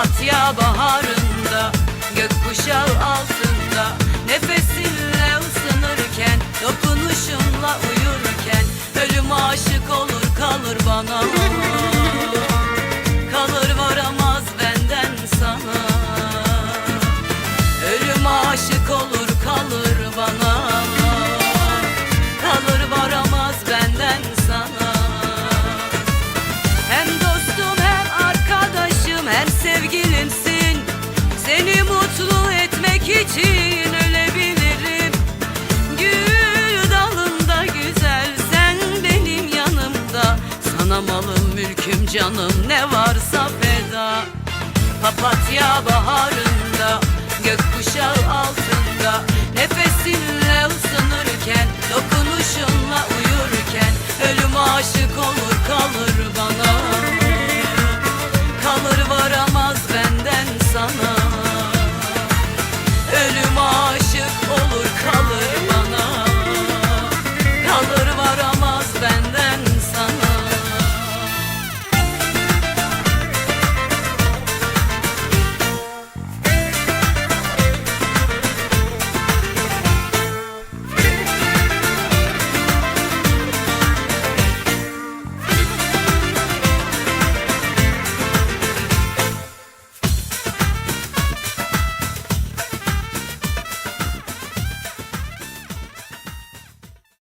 Amasya baharında Gökkuşağı altında Nefesinle ısınırken Dokunuşunla uyurken Ölüm aşık olur kalır bana Kalır varamaz benden sana. Ölüm aşık olur. sevgilimsin. Seni mutlu etmek için ölebilirim. Gül dalında güzel sen benim yanımda. Sana malım mülküm canım ne varsa feda. Papatya baharında